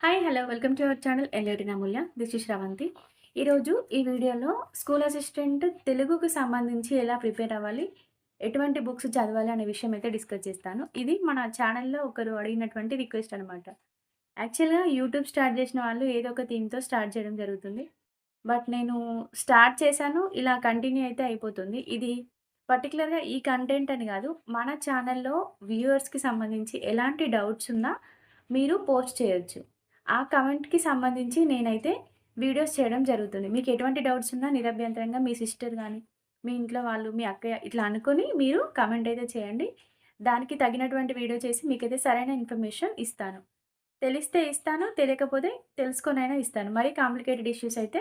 Hi hello welcome to our channel ఎల్లుడి నమూల్య this is Sravanthi ఈరోజు ఈ వీడియోలో స్కూల్ అసిస్టెంట్ తెలుగుకు సంబంధించి ఎలా ప్రిపేర్ అవ్వాలి ఎటువంటి బుక్స్ చదవాలి అనే విషయం అయితే డిస్కస్ చేస్తాను. ఇది మన ఛానల్లో ఒకరు అడిగినటువంటి రిక్వెస్ట్ అనమాట యాక్చువల్గా యూట్యూబ్ స్టార్ట్ చేసిన వాళ్ళు ఏదో ఒక థీమ్తో స్టార్ట్ చేయడం జరుగుతుంది. బట్ నేను స్టార్ట్ చేశాను ఇలా కంటిన్యూ అయితే అయిపోతుంది. ఇది పర్టికులర్గా ఈ కంటెంట్ అని కాదు మన ఛానల్లో వ్యూవర్స్కి సంబంధించి ఎలాంటి డౌట్స్ ఉన్నా మీరు పోస్ట్ చేయొచ్చు. ఆ కమెంట్కి సంబంధించి నేనైతే వీడియోస్ చేయడం జరుగుతుంది. మీకు ఎటువంటి డౌట్స్ ఉన్నా నిరభ్యంతరంగా మీ సిస్టర్ కానీ మీ ఇంట్లో వాళ్ళు మీ అక్కయ్య ఇట్లా అనుకొని మీరు కమెంట్ అయితే చేయండి. దానికి తగినటువంటి వీడియో చేసి మీకైతే సరైన ఇన్ఫర్మేషన్ ఇస్తాను. తెలిస్తే ఇస్తాను తెలియకపోతే తెలుసుకొనైనా ఇస్తాను. మరీ కాంప్లికేటెడ్ ఇష్యూస్ అయితే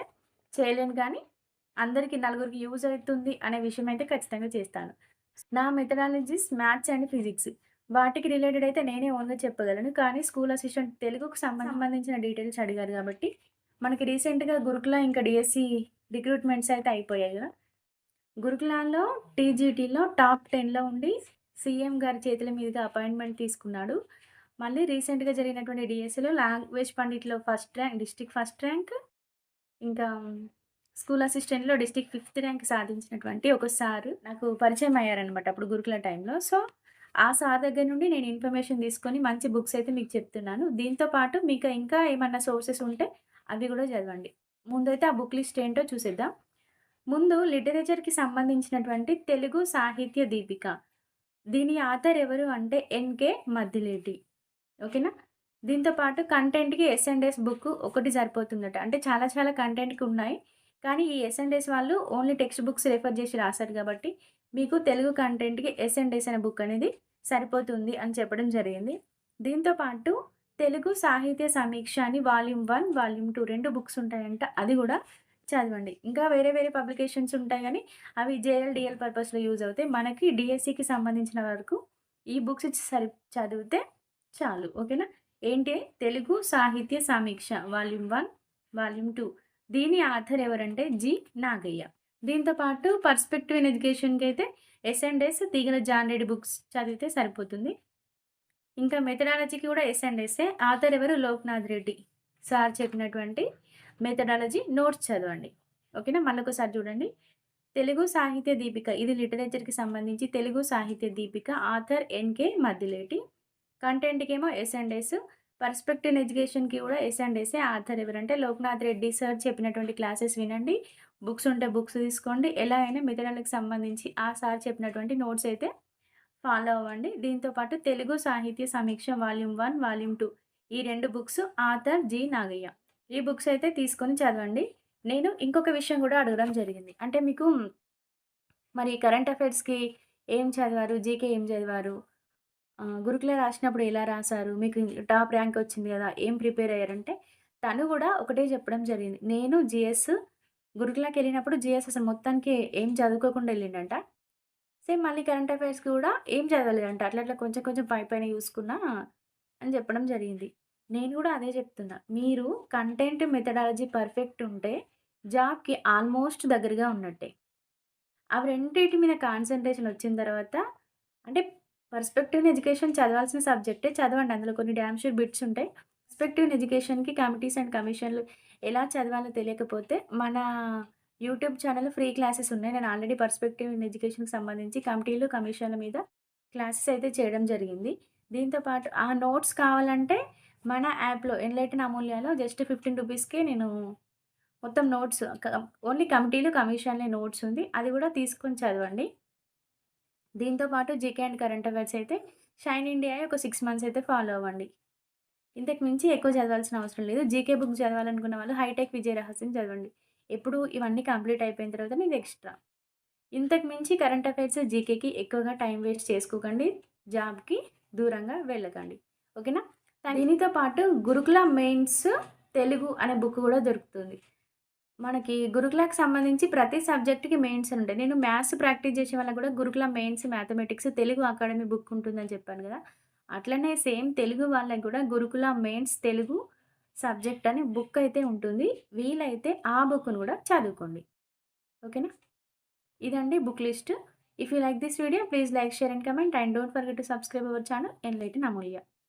చేయలేను కానీ అందరికీ నలుగురికి యూజ్ అవుతుంది అనే విషయం అయితే ఖచ్చితంగా చేస్తాను. నా మెథడాలజీస్ మ్యాథ్స్ అండ్ ఫిజిక్స్. వాటికి రిలేటెడ్ అయితే నేనే ఓన్గా చెప్పగలను. కానీ స్కూల్ అసిస్టెంట్ తెలుగుకు సంబంధించిన డీటెయిల్స్ అడిగారు కాబట్టి మనకి రీసెంట్గా గురుకుల ఇంకా డిఎస్సి రిక్రూట్మెంట్స్ అయితే అయిపోయాయి కదా. గురుకులాల్లో టీజీటీలో టాప్ టెన్లో ఉండి సీఎం గారి చేతుల మీదుగా అపాయింట్మెంట్ తీసుకున్నాడు. మళ్ళీ రీసెంట్గా జరిగినటువంటి డిఎస్సిలో language పండిట్లో first rank district first rank ఇంకా స్కూల్ అసిస్టెంట్లో డిస్టిక్ ఫిఫ్త్ ర్యాంక్ సాధించినటువంటి ఒక సార్ నాకు పరిచయం అయ్యారనమాట అప్పుడు గురుకుల టైంలో. సో ఆ సార్ దగ్గర నుండి నేను ఇన్ఫర్మేషన్ తీసుకొని మంచి బుక్స్ అయితే మీకు చెప్తున్నాను. దీంతో పాటు మీకు ఇంకా ఏమన్నా సోర్సెస్ ఉంటే అవి కూడా చదవండి. ముందైతే ఆ బుక్ లిస్ట్ ఏంటో చూసేద్దాం. ముందు లిటరేచర్కి సంబంధించినటువంటి తెలుగు సాహిత్య దీపిక. దీని ఆథర్ ఎవరు అంటే ఎన్కే మద్దిలేటి. ఓకేనా? దీంతో పాటు కంటెంట్కి ఎస్ అండ్ ఎస్ బుక్ ఒకటి సరిపోతుందట. అంటే చాలా చాలా కంటెంట్కి ఉన్నాయి. కానీ ఈ ఎస్ అండ్ ఎస్ వాళ్ళు ఓన్లీ టెక్స్ట్ బుక్స్ రెఫర్ చేసి రాశారు కాబట్టి మీకు తెలుగు కంటెంట్కి ఎస్ అండ్ ఎస్ అనే బుక్ అనేది సరిపోతుంది అని చెప్పడం జరిగింది. దీంతో పాటు తెలుగు సాహిత్య సమీక్ష అని వాల్యూమ్ వన్ వాల్యూమ్ టూ రెండు బుక్స్ ఉంటాయంట అది కూడా చదవండి. ఇంకా వేరే వేరే పబ్లికేషన్స్ ఉంటాయి కానీ అవి జేఎల్ డిఎల్ పర్పస్లో యూజ్ అవుతాయి. మనకి డిఎస్సికి సంబంధించిన వరకు ఈ బుక్స్ సరి చదివితే చాలు. ఓకేనా ఏంటి? తెలుగు సాహిత్య సమీక్ష వాల్యూమ్ వన్ వాల్యూమ్ టూ దీని ఆథర్ ఎవరంటే జి నాగయ్య. దీంతో పాటు పర్స్పెక్టివ్ ఇన్ ఎడ్యుకేషన్కి అయితే S and S Teegala John books చదివితే సరిపోతుంది. ఇంకా మెథడాలజీకి కూడా ఎస్ అండ్ ఎస్ఏ ఆథర్ ఎవరు? లోక్నాథ్ రెడ్డి సార్ చెప్పినటువంటి మెథడాలజీ నోట్స్ చదవండి. ఓకేనా? మళ్ళొకసారి చూడండి. తెలుగు సాహిత్య దీపిక ఇది లిటరేచర్కి సంబంధించి Telugu Sahitya Deepika author N K Maddileti. కంటెంట్కి ఏమో ఎస్ అండ్ ఎస్. పర్స్పెక్టివ్ ఎడ్యుకేషన్కి కూడా ఎస్ అండ్ ఎస్ఏ ఆథర్ ఎవరంటే లోక్నాథ్ రెడ్డి సార్ చెప్పినటువంటి క్లాసెస్ వినండి. బుక్స్ ఉంటే బుక్స్ తీసుకోండి. ఎలా అయినా మిథునాలకు సంబంధించి ఆ సార్ చెప్పినటువంటి నోట్స్ అయితే ఫాలో అవ్వండి. దీంతోపాటు తెలుగు సాహిత్య సమీక్ష వాల్యూమ్ వన్ వాల్యూమ్ టూ ఈ రెండు బుక్స్ ఆథర్ జి నాగయ్య. ఈ బుక్స్ అయితే తీసుకొని చదవండి. నేను ఇంకొక విషయం కూడా అడగడం జరిగింది. అంటే మీకు మరి కరెంట్ అఫైర్స్కి ఏం చదివారు? జీకే ఏం చదివారు? గురుకుల రాసినప్పుడు ఎలా రాశారు? మీకు టాప్ ర్యాంక్ వచ్చింది కదా ఏం ప్రిపేర్ అయ్యారంటే తను కూడా ఒకటే చెప్పడం జరిగింది. నేను జిఎస్ గురుకులకి వెళ్ళినప్పుడు జిఎస్ అసలు మొత్తానికి ఏం చదువుకోకుండా వెళ్ళిండంట. సేమ్ మళ్ళీ కరెంట్ అఫైర్స్ కూడా ఏం చదవలేదంట. అట్లా అట్లా కొంచెం కొంచెం పై పైన చూసుకున్నా అని చెప్పడం జరిగింది. నేను కూడా అదే చెప్తున్నా. మీరు కంటెంట్ మెథడాలజీ పర్ఫెక్ట్ ఉంటే జాబ్కి ఆల్మోస్ట్ దగ్గరగా ఉన్నట్టే. అవి రెండింటి మీద కాన్సన్ట్రేషన్ వచ్చిన తర్వాత అంటే పర్స్పెక్టివ్ ఎడ్యుకేషన్ చదవాల్సిన సబ్జెక్టే చదవండి. అందులో కొన్ని డ్యామ్ షూర్ బిట్స్ ఉంటాయి. పర్స్పెక్టివ్ ఎడ్యుకేషన్కి కమిటీస్ అండ్ కమిషన్లు ఎలా చదవాలో తెలియకపోతే మన యూట్యూబ్ ఛానల్ ఫ్రీ క్లాసెస్ ఉన్నాయి. నేను ఆల్రెడీ పర్స్పెక్టివ్ ఇన్ ఎడ్యుకేషన్కి సంబంధించి కమిటీలు కమిషన్ల మీద క్లాసెస్ అయితే చేయడం జరిగింది. దీంతోపాటు ఆ నోట్స్ కావాలంటే మన యాప్లో ఎన్లైటన్ అమూల్యాలో జస్ట్ ఫిఫ్టీన్ రూపీస్కే నేను మొత్తం నోట్స్ ఓన్లీ కమిటీలు కమిషన్లే నోట్స్ ఉంది. అది కూడా తీసుకొని చదవండి. దీంతో పాటు జీకే అండ్ కరెంట్ అఫైర్స్ అయితే షైన్ ఇండియా ఒక సిక్స్ మంత్స్ అయితే ఫాలో అవ్వండి. ఇంతకు మించి ఎక్కువ చదవాల్సిన అవసరం లేదు. జీకే బుక్ చదవాలనుకున్న వాళ్ళు హైటెక్ విజయ రహస్యం చదవండి. ఎప్పుడు ఇవన్నీ కంప్లీట్ అయిపోయిన తర్వాత నీకు ఎక్స్ట్రా. ఇంతకు మించి కరెంట్ అఫైర్స్ జీకేకి ఎక్కువగా టైం వేస్ట్ చేసుకోకండి. జాబ్కి దూరంగా వెళ్ళకండి. ఓకేనా? దీనితో పాటు గురుకుల మెయిన్స్ తెలుగు అనే బుక్ కూడా దొరుకుతుంది. మనకి గురుకులకు సంబంధించి ప్రతి సబ్జెక్ట్‌కి మెయిన్స్ ఉంటాయి. నేను మ్యాథ్స్ ప్రాక్టీస్ చేసే వాళ్ళకి కూడా Gurukula mains mathematics Telugu academy book ఉంటుందని చెప్పాను కదా! అట్లనే సేమ్ తెలుగు వాళ్ళకి కూడా గురుకుల మెయిన్స్ తెలుగు సబ్జెక్ట్ అని బుక్ అయితే ఉంటుంది. వీలైతే ఆ బుక్‌ను కూడా చదువుకోండి. ఓకేనా? ఇదండి book list. If you like this video please like, share and comment and don't forget to subscribe our channel light Amulya.